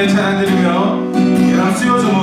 네, 주님께 찬양드리며 계단 씌워주모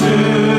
to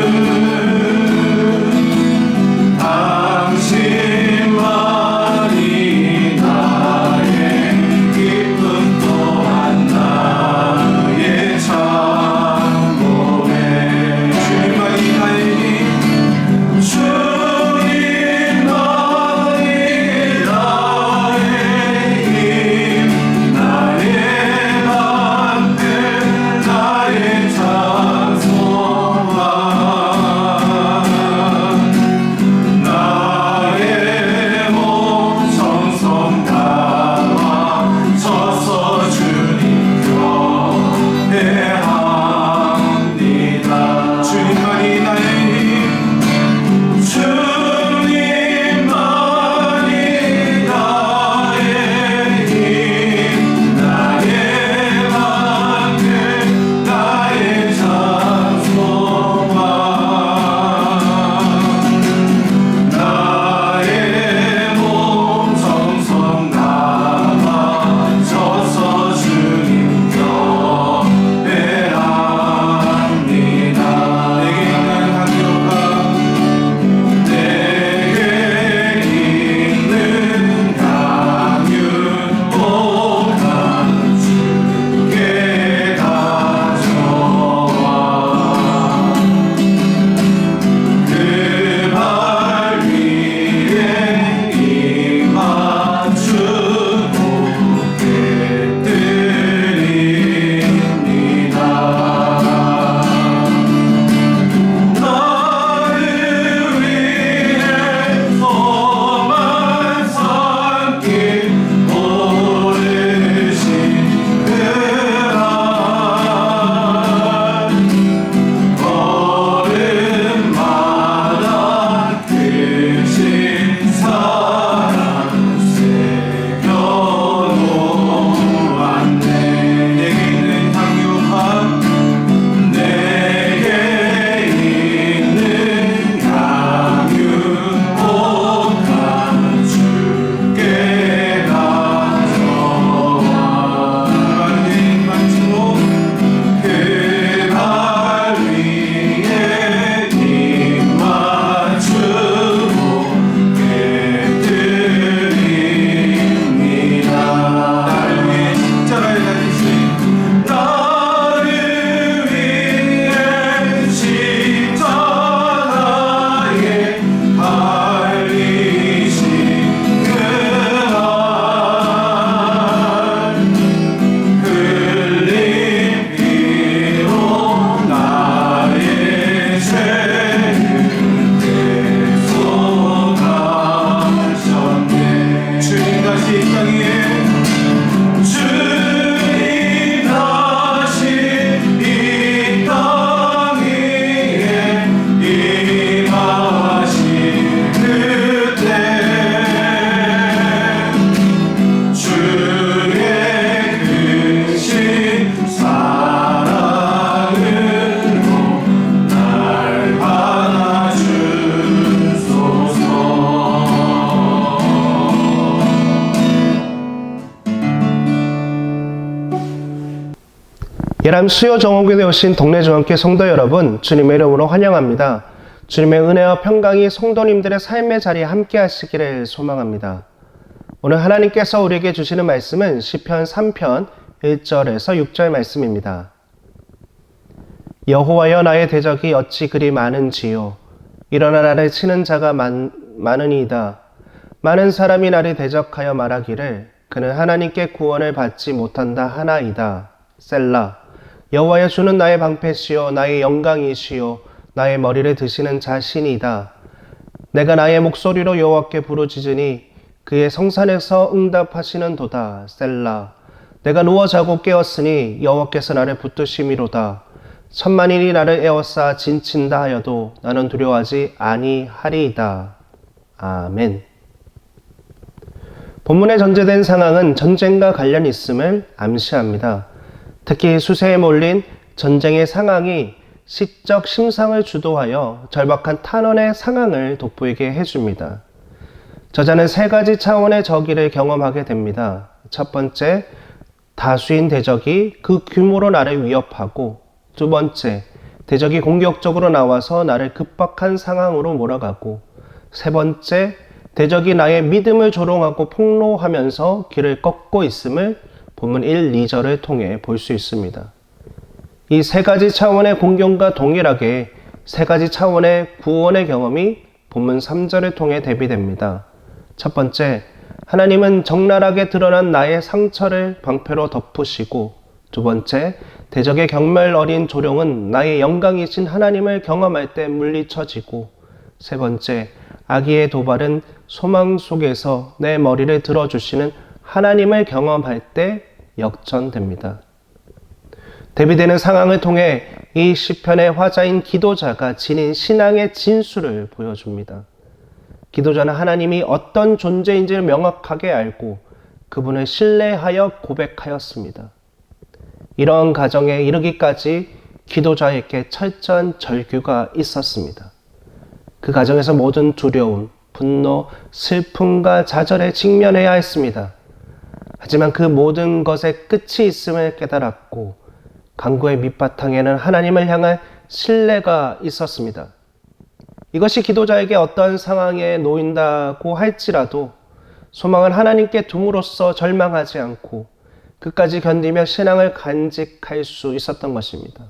예람 수요 정원교회 오신 동네 중앙교회 성도 여러분, 주님의 이름으로 환영합니다. 주님의 은혜와 평강이 성도님들의 삶의 자리에 함께 하시기를 소망합니다. 오늘 하나님께서 우리에게 주시는 말씀은 시편 3편 1절에서 6절 말씀입니다. 여호와여 나의 대적이 어찌 그리 많은지요 일어나 나를 치는 자가 많, 많으니이다. 많은 사람이 나를 대적하여 말하기를 그는 하나님께 구원을 받지 못한다 하나이다. 셀라 여호와여 주는 나의 방패시요 나의 영광이시요 나의 머리를 드시는 자신이다. 내가 나의 목소리로 여호와께 부르짖으니 그의 성산에서 응답하시는 도다. 셀라 내가 누워 자고 깨었으니 여호와께서 나를 붙드심이로다. 천만인이 나를 에워싸 진친다 하여도 나는 두려워하지 아니하리이다. 아멘. 본문에 전제된 상황은 전쟁과 관련 있음을 암시합니다. 특히 수세에 몰린 전쟁의 상황이 시적 심상을 주도하여 절박한 탄원의 상황을 돋보이게 해줍니다. 저자는 세 가지 차원의 저기를 경험하게 됩니다. 첫 번째, 다수인 대적이 그 규모로 나를 위협하고 두 번째, 대적이 공격적으로 나와서 나를 급박한 상황으로 몰아가고 세 번째, 대적이 나의 믿음을 조롱하고 폭로하면서 길을 꺾고 있음을 본문 1, 2절을 통해 볼 수 있습니다. 이 세 가지 차원의 공경과 동일하게 세 가지 차원의 구원의 경험이 본문 3절을 통해 대비됩니다. 첫 번째, 하나님은 적나라하게 드러난 나의 상처를 방패로 덮으시고 두 번째, 대적의 경멸 어린 조롱은 나의 영광이신 하나님을 경험할 때 물리쳐지고 세 번째, 아기의 도발은 소망 속에서 내 머리를 들어주시는 하나님을 경험할 때 역전됩니다. 대비되는 상황을 통해 이 시편의 화자인 기도자가 지닌 신앙의 진수를 보여줍니다. 기도자는 하나님이 어떤 존재인지를 명확하게 알고 그분을 신뢰하여 고백하였습니다. 이런 가정에 이르기까지 기도자에게 철저한 절규가 있었습니다. 그 가정에서 모든 두려움, 분노, 슬픔과 좌절에 직면해야 했습니다. 하지만 그 모든 것에 끝이 있음을 깨달았고 강구의 밑바탕에는 하나님을 향한 신뢰가 있었습니다. 이것이 기도자에게 어떤 상황에 놓인다고 할지라도 소망을 하나님께 둠으로써 절망하지 않고 끝까지 견디며 신앙을 간직할 수 있었던 것입니다.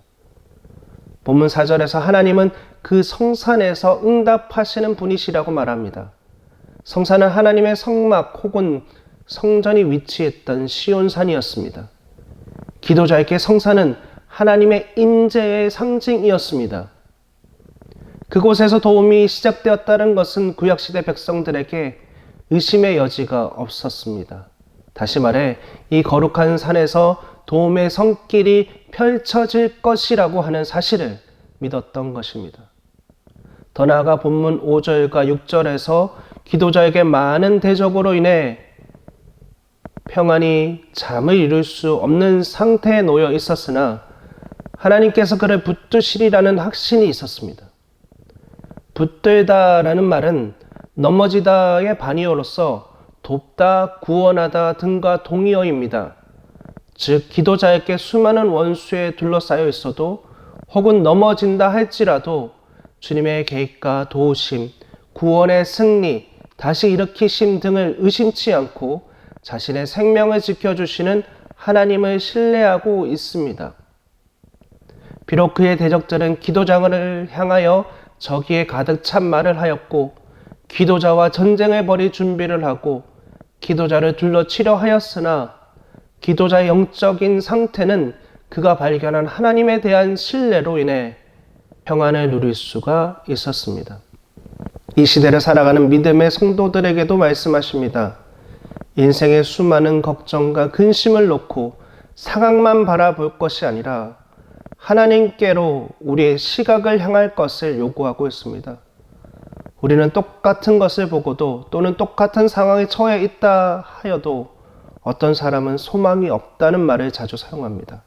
본문 4절에서 하나님은 그 성산에서 응답하시는 분이시라고 말합니다. 성산은 하나님의 성막 혹은 성전이 위치했던 시온산이었습니다. 기도자에게 성산은 하나님의 인재의 상징이었습니다. 그곳에서 도움이 시작되었다는 것은 구약시대 백성들에게 의심의 여지가 없었습니다. 다시 말해, 이 거룩한 산에서 도움의 성길이 펼쳐질 것이라고 하는 사실을 믿었던 것입니다. 더 나아가 본문 5절과 6절에서 기도자에게 많은 대적으로 인해 평안히 잠을 이룰 수 없는 상태에 놓여 있었으나 하나님께서 그를 붙드시리라는 확신이 있었습니다. 붙들다라는 말은 넘어지다의 반이어로서 돕다, 구원하다 등과 동의어입니다. 즉, 기도자에게 수많은 원수에 둘러싸여 있어도 혹은 넘어진다 할지라도 주님의 계획과 도우심, 구원의 승리, 다시 일으키심 등을 의심치 않고 자신의 생명을 지켜주시는 하나님을 신뢰하고 있습니다. 비록 그의 대적들은 기도자를 향하여 저기에 가득 찬 말을 하였고 기도자와 전쟁을 벌일 준비를 하고 기도자를 둘러치려 하였으나 기도자의 영적인 상태는 그가 발견한 하나님에 대한 신뢰로 인해 평안을 누릴 수가 있었습니다. 이 시대를 살아가는 믿음의 성도들에게도 말씀하십니다. 인생의 수많은 걱정과 근심을 놓고 상황만 바라볼 것이 아니라 하나님께로 우리의 시각을 향할 것을 요구하고 있습니다. 우리는 똑같은 것을 보고도 또는 똑같은 상황에 처해 있다 하여도 어떤 사람은 소망이 없다는 말을 자주 사용합니다.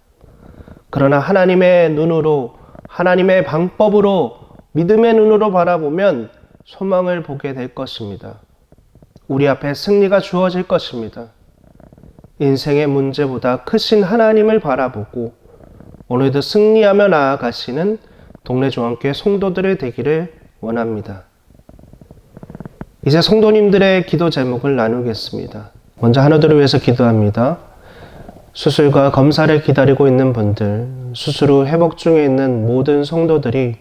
그러나 하나님의 눈으로, 하나님의 방법으로, 믿음의 눈으로 바라보면 소망을 보게 될 것입니다. 우리 앞에 승리가 주어질 것입니다. 인생의 문제보다 크신 하나님을 바라보고 오늘도 승리하며 나아가시는 동네 중앙교회 성도들의 되기를 원합니다. 이제 성도님들의 기도 제목을 나누겠습니다. 먼저 하나들을 위해서 기도합니다. 수술과 검사를 기다리고 있는 분들, 수술 후 회복 중에 있는 모든 성도들이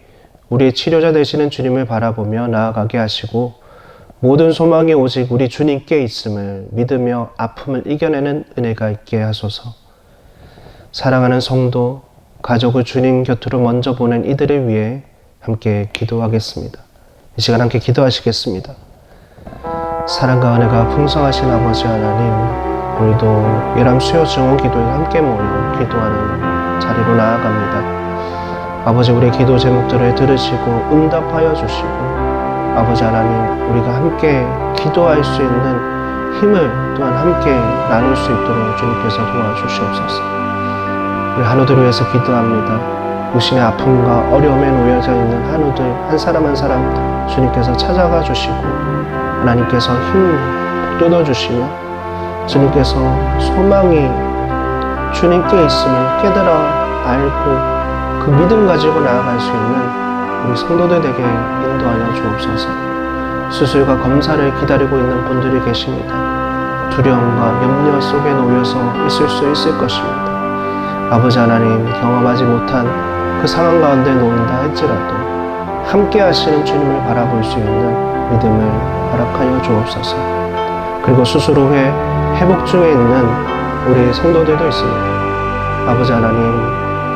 우리의 치료자 되시는 주님을 바라보며 나아가게 하시고 모든 소망이 오직 우리 주님께 있음을 믿으며 아픔을 이겨내는 은혜가 있게 하소서. 사랑하는 성도, 가족을 주님 곁으로 먼저 보낸 이들을 위해 함께 기도하겠습니다. 이 시간 함께 기도하시겠습니다. 사랑과 은혜가 풍성하신 아버지 하나님, 우리도 예람 수요 증오 기도에 함께 모여 기도하는 자리로 나아갑니다. 아버지 우리의 기도 제목들을 들으시고 응답하여 주시고 아버지 하나님 우리가 함께 기도할 수 있는 힘을 또한 함께 나눌 수 있도록 주님께서 도와주시옵소서. 우리 한우들을 위해서 기도합니다. 무신의 아픔과 어려움에 놓여져 있는 한우들 한 사람 한 사람 주님께서 찾아가 주시고 하나님께서 힘을 돋워 주시며 주님께서 소망이 주님께 있음을 깨달아 알고 그 믿음 가지고 나아갈 수 있는 우리 성도들에게 인도하여 주옵소서. 수술과 검사를 기다리고 있는 분들이 계십니다. 두려움과 염려 속에 놓여서 있을 수 있을 것입니다. 아버지 하나님 경험하지 못한 그 상황 가운데 놓인다 할지라도 함께 하시는 주님을 바라볼 수 있는 믿음을 허락하여 주옵소서. 그리고 수술 후에 회복 중에 있는 우리 성도들도 있습니다. 아버지 하나님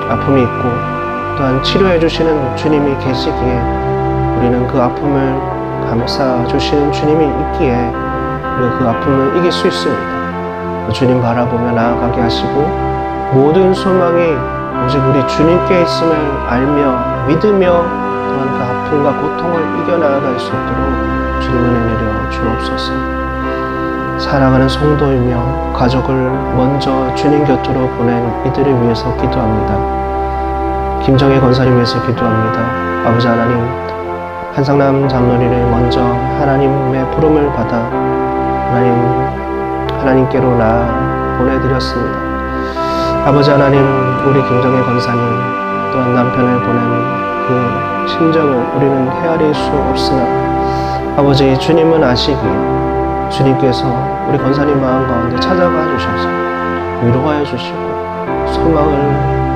아픔이 있고 또한 치료해 주시는 주님이 계시기에 우리는 그 아픔을 감싸 주시는 주님이 있기에 우리가 그 아픔을 이길 수 있습니다. 그 주님 바라보며 나아가게 하시고 모든 소망이 오직 우리 주님께 있음을 알며 믿으며 또한 그 아픔과 고통을 이겨나갈 수 있도록 주님 은혜 내려 주옵소서. 사랑하는 성도이며 가족을 먼저 주님 곁으로 보낸 이들을 위해서 기도합니다. 김정혜 권사님 위해서 기도합니다. 아버지 하나님, 한상남 장로리를 먼저 하나님의 부름을 받아 하나님, 하나님께로 나 보내드렸습니다. 아버지 하나님, 우리 김정혜 권사님 또한 남편을 보낸 그 심정을 우리는 헤아릴 수 없으나 아버지 주님은 아시기에 주님께서 우리 권사님 마음 가운데 찾아가 주셔서 위로하여 주시고 소망을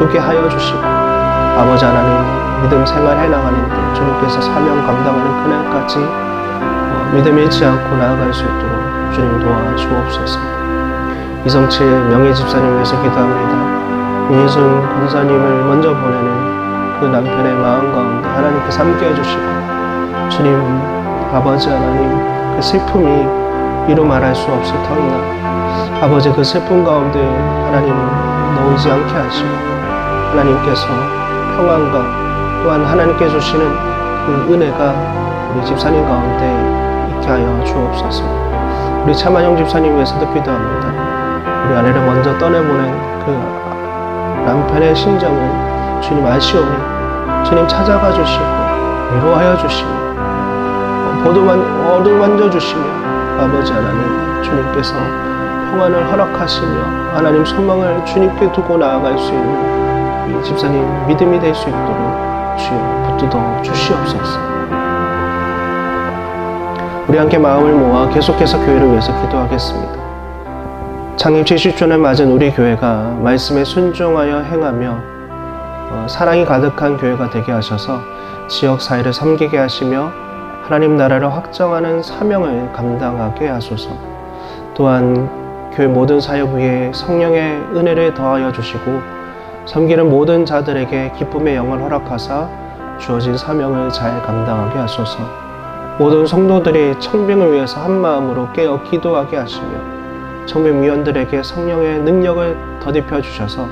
두게 하여 주시고 아버지 하나님 믿음 생활 해 나가는데 주님께서 사명 감당하는 그날까지 어, 믿음 잃지 않고 나아갈 수 있도록 주님 도와주옵소서. 이성칠 명예 집사님 위해서 기도합니다. 윤희순 권사님을 먼저 보내는 그 남편의 마음 가운데 하나님께 삼게 해주시고 주님 아버지 하나님 그 슬픔이 이루 말할 수 없을 터이나 아버지 그 슬픔 가운데 하나님 놓이지 않게 하시고 하나님께서 평안과 또한 하나님께 주시는 그 은혜가 우리 집사님 가운데 있게 하여 주옵소서. 우리 차만영 집사님 위해서도 기도합니다. 우리 아내를 먼저 떠내보낸 그 남편의 심정을 주님 아시오니 주님 찾아가 주시고 위로하여 주시며 보도만 어루만져 주시며 아버지 하나님 주님께서 평안을 허락하시며 하나님 소망을 주님께 두고 나아갈 수 있는 이 집사님 믿음이 될 수 있도록 주여 붙들어 주시옵소서. 우리 함께 마음을 모아 계속해서 교회를 위해서 기도하겠습니다. 창립 70주년을 맞은 우리 교회가 말씀에 순종하여 행하며 어, 사랑이 가득한 교회가 되게 하셔서 지역 사회를 섬기게 하시며 하나님 나라를 확정하는 사명을 감당하게 하소서. 또한 교회 모든 사역 위에 성령의 은혜를 더하여 주시고 섬기는 모든 자들에게 기쁨의 영을 허락하사 주어진 사명을 잘 감당하게 하소서. 모든 성도들이 청빙을 위해서 한 마음으로 깨어 기도하게 하시며 청빙 위원들에게 성령의 능력을 더딥혀 주셔서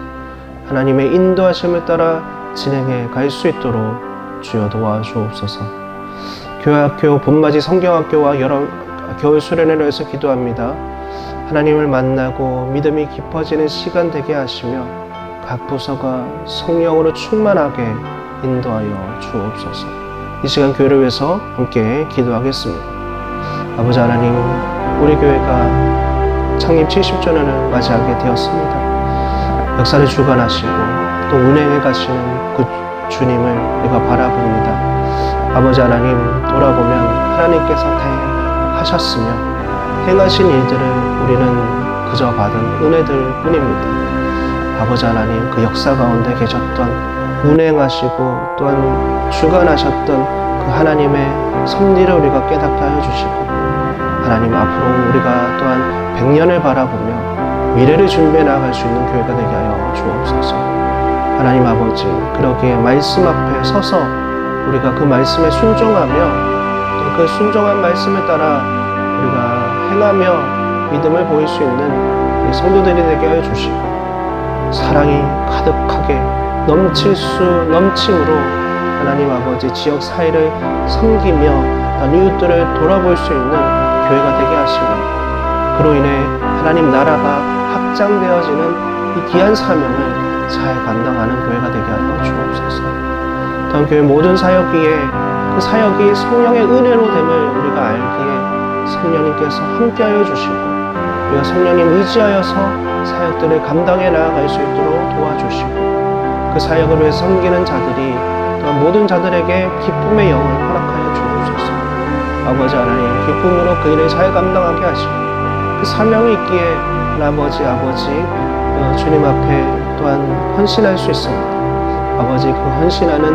하나님의 인도하심을 따라 진행해 갈 수 있도록 주여 도와주옵소서. 교회학교 본맞이 성경학교와 여러 겨울 수련회를 위해서 기도합니다. 하나님을 만나고 믿음이 깊어지는 시간 되게 하시며 각 부서가 성령으로 충만하게 인도하여 주옵소서. 이 시간 교회를 위해서 함께 기도하겠습니다. 아버지 하나님, 우리 교회가 창립 70주년을 맞이하게 되었습니다. 역사를 주관하시고 또 운행해 가시는 그 주님을 우리가 바라봅니다. 아버지 하나님 돌아보면 하나님께서 대하셨으며 행하신 일들을 우리는 그저 받은 은혜들 뿐입니다. 아버지 하나님 그 역사 가운데 계셨던 운행하시고 또한 주관하셨던 그 하나님의 섭리를 우리가 깨닫게 하여 주시고 하나님 앞으로 우리가 또한 백년을 바라보며 미래를 준비해 나아갈 수 있는 교회가 되게 하여 주옵소서. 하나님 아버지 그러기에 말씀 앞에 서서 우리가 그 말씀에 순종하며 또 그 순종한 말씀에 따라 우리가 행하며 믿음을 보일 수 있는 성도들이 되게 하여 주시고 사랑이 가득하게 넘칠 수 넘침으로 하나님 아버지 지역 사회를 섬기며 또 이웃들을 돌아볼 수 있는 교회가 되게 하시고 그로 인해 하나님 나라가 확장되어지는 이 귀한 사명을 잘 감당하는 교회가 되게 하여 주옵소서. 또한 교회 모든 사역 위에 그 사역이 성령의 은혜로 됨을 우리가 알기에 성령님께서 함께하여 주시고 우리가 성령님 의지하여서 사역들을 감당해 나아갈 수 있도록 도와주시고 그 사역을 위해 섬기는 자들이 또한 모든 자들에게 기쁨의 영을 허락하여 주옵소서. 아버지 하나님 기쁨으로 그 일을 잘 감당하게 하시고 그 사명이 있기에 아버지 아버지 어, 주님 앞에 또한 헌신할 수 있습니다. 아버지 그 헌신하는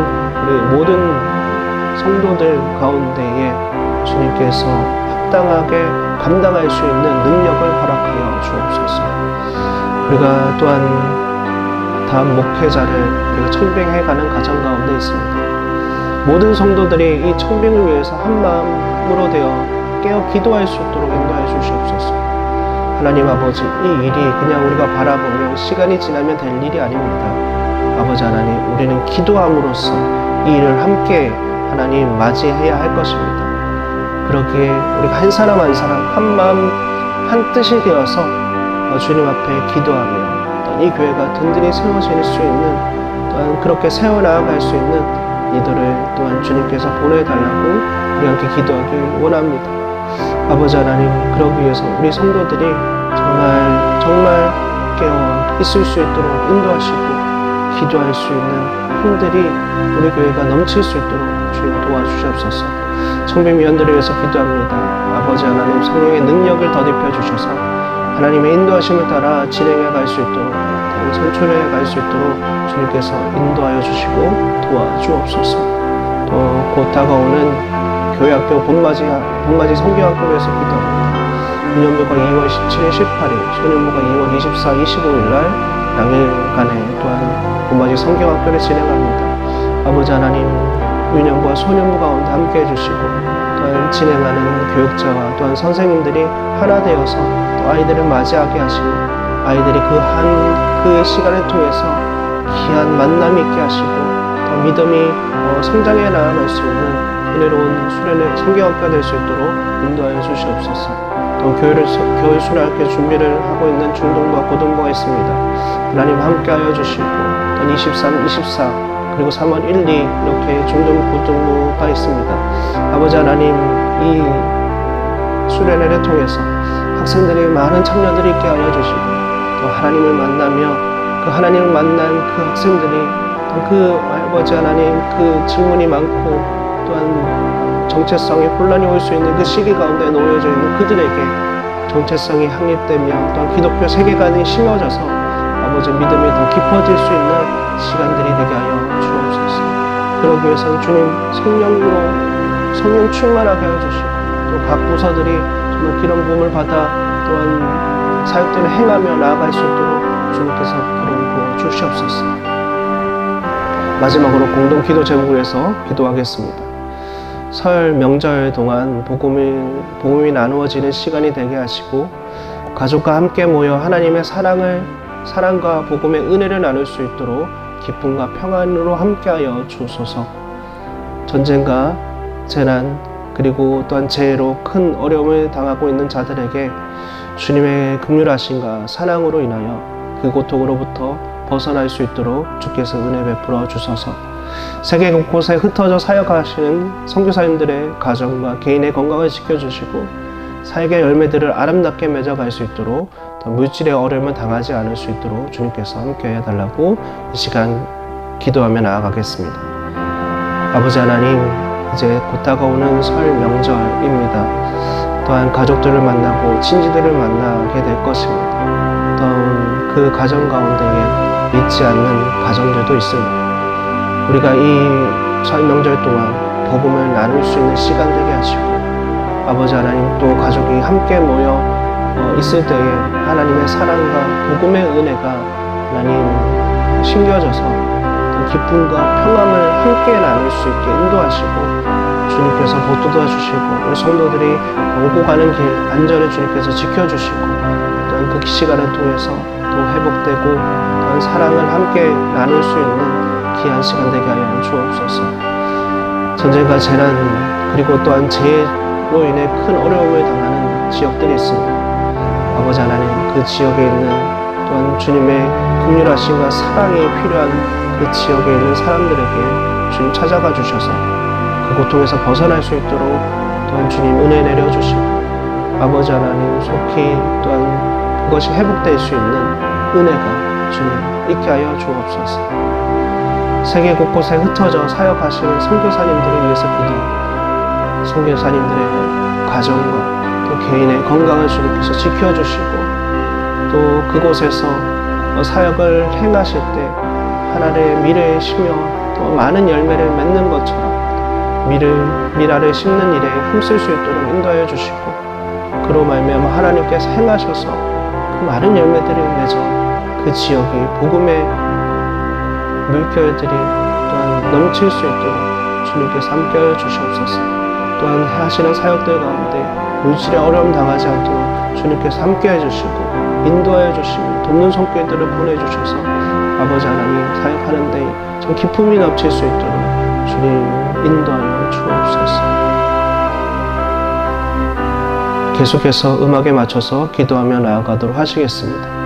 우리 모든 성도들 가운데에 주님께서 합당하게 감당할 수 있는 능력을 허락하여 주옵소서. 우리가 또한 다음 목회자를 우리가 청빙해 가는 과정 가운데 있습니다. 모든 성도들이 이 청빙을 위해서 한 마음으로 되어 깨어 기도할 수 있도록 인도하여 주시옵소서. 하나님 아버지, 이 일이 그냥 우리가 바라보면 시간이 지나면 될 일이 아닙니다. 아버지 하나님, 우리는 기도함으로써 이 일을 함께 하나님 맞이해야 할 것입니다. 그러기에 우리가 한 사람 한 사람 한 마음 한 뜻이 되어서 어, 주님 앞에 기도하며 이 교회가 든든히 세워질 수 있는 또한 그렇게 세워나갈 수 있는 이들을 또한 주님께서 보내달라고 우리 함께 기도하길 원합니다. 아버지 하나님 그러기 위해서 우리 성도들이 정말 정말 깨어 있을 수 있도록 인도하시고 기도할 수 있는 힘들이 우리 교회가 넘칠 수 있도록 주님 도와주시옵소서. 청빙위원들을 위해서 기도합니다. 아버지 하나님 성령의 능력을 더딥혀 주셔서 하나님의 인도하심을 따라 진행해 갈 수 있도록 선출해 갈 수 있도록 주님께서 인도하여 주시고 도와주옵소서. 또 곧 다가오는 교회학교 봄맞이 봄맞이 성경학교에서 기도합니다. 유년부가 2월 17일, 18일, 소년부가 2월 24, 25일 날 양일간에 또한 봄맞이 성경학교를 진행합니다. 아버지 하나님, 유년부와 소년부 가운데 함께 해주시고 또한 진행하는 교육자와 또한 선생님들이 하나 되어서 또 아이들을 맞이하게 하시고 아이들이 그 한그 시간을 통해서 귀한 만남이 있게 하시고 더 믿음이 어, 성장해 나아갈 수 있는 은혜로운 수련의 성경학교가 될 수 있도록 인도하여 주시옵소서. 또 교회를 서- 교회 수련학교 준비를 하고 있는 중등부와 고등부가 있습니다. 하나님 함께하여 주시고 또 23, 24 그리고 3월 1, 2 이렇게 중등 고등부가 있습니다. 아버지 하나님 이 수련회를 통해서 학생들이 많은 참여들이 있게 하여 주시고 또 하나님을 만나며 그 하나님을 만난 그 학생들이 또그 아버지 하나님 그 질문이 많고 또한 정체성에 혼란이 올 수 있는 그 시기 가운데 놓여져 있는 그들에게 정체성이 확립되며 또한 기독교 세계관이 심어져서 아버지 믿음이 더 깊어질 수 있는 시간들이 되게 하여 주옵소서. 그러기 위해서는 주님 성령으로 성령 충만하게 하여 주시고 또 각 부서들이 정말 기름 부음을 받아 또한 사역들을 행하며 나아갈 수 있도록 주님께서 기름 부어 주시옵소서. 마지막으로 공동 기도 제목을 위해서 기도하겠습니다. 설 명절 동안 복음이, 복음이 나누어지는 시간이 되게 하시고 가족과 함께 모여 하나님의 사랑을 사랑과 복음의 은혜를 나눌 수 있도록 기쁨과 평안으로 함께하여 주소서. 전쟁과 재난 그리고 또한 재해로 큰 어려움을 당하고 있는 자들에게 주님의 긍휼하심과 사랑으로 인하여 그 고통으로부터 벗어날 수 있도록 주께서 은혜 베풀어 주소서. 세계 곳곳에 흩어져 사역하시는 선교사님들의 가정과 개인의 건강을 지켜주시고 사역의 열매들을 아름답게 맺어갈 수 있도록 또 물질의 어려움을 당하지 않을 수 있도록 주님께서 함께 해달라고 이 시간 기도하며 나아가겠습니다. 아버지 하나님, 이제 곧 다가오는 설 명절입니다. 또한 가족들을 만나고 친지들을 만나게 될 것입니다. 또그 가정 가운데에 믿지 않는 가정들도 있습니다. 우리가 이 설 명절 동안 복음을 나눌 수 있는 시간 되게 하시고 아버지 하나님 또 가족이 함께 모여 어, 있을 때에 하나님의 사랑과 복음의 은혜가 하나님 심겨져서 또 기쁨과 평안을 함께 나눌 수 있게 인도하시고 주님께서 보도도 주시고 우리 성도들이 오고 가는 길 안전에 주님께서 지켜주시고 또한 그 시간을 통해서 또 회복되고 또한 사랑을 함께 나눌 수 있는 귀한 시간 되게 하여 주옵소서. 전쟁과 재난 그리고 또한 재해로 인해 큰 어려움을 당하는 지역들이 있습니다. 아버지 하나님 그 지역에 있는 또한 주님의 긍휼하심과 사랑이 필요한 그 지역에 있는 사람들에게 주님 찾아가 주셔서 그 고통에서 벗어날 수 있도록 또한 주님 은혜 내려주시고 아버지 하나님 속히 또한 그것이 회복될 수 있는 은혜가 주님 있게 하여 주옵소서. 세계 곳곳에 흩어져 사역하시는 선교사님들을 위해서 기도합니다. 선교사님들의 가정과 또 개인의 건강을 주님께서 지켜주시고 또 그곳에서 사역을 행하실 때 하나님의 미래에 심여 또 많은 열매를 맺는 것처럼 미를, 미라를 심는 일에 힘쓸 수 있도록 인도하여 주시고 그로 말미암아 하나님께서 행하셔서 그 많은 열매들을 맺어 그 지역이 복음의 물결들이 또한 넘칠 수 있도록 주님께서 함께하여 주시옵소서. 또한 하시는 사역들 가운데 물질에 어려움 당하지 않도록 주님께서 함께해 주시고 인도하여 주시고 돕는 손길들을 보내주셔서 아버지 하나님 사역하는데 참 기쁨이 넘칠 수 있도록 주님 인도하여 주옵소서. 계속해서 음악에 맞춰서 기도하며 나아가도록 하시겠습니다.